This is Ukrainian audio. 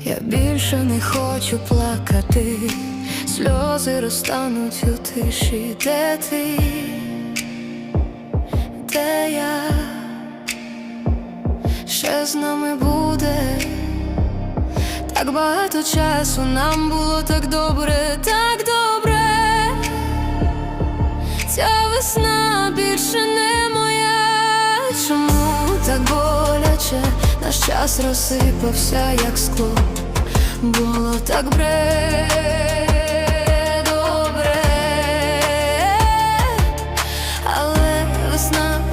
Я більше не хочу плакати, сльози розтануть у тиші, де ти, де я ще з нами буде. Так багато часу нам було так добре, так добре. Ця весна більше не Час розсипався, як скло, було так бре добре, але весна.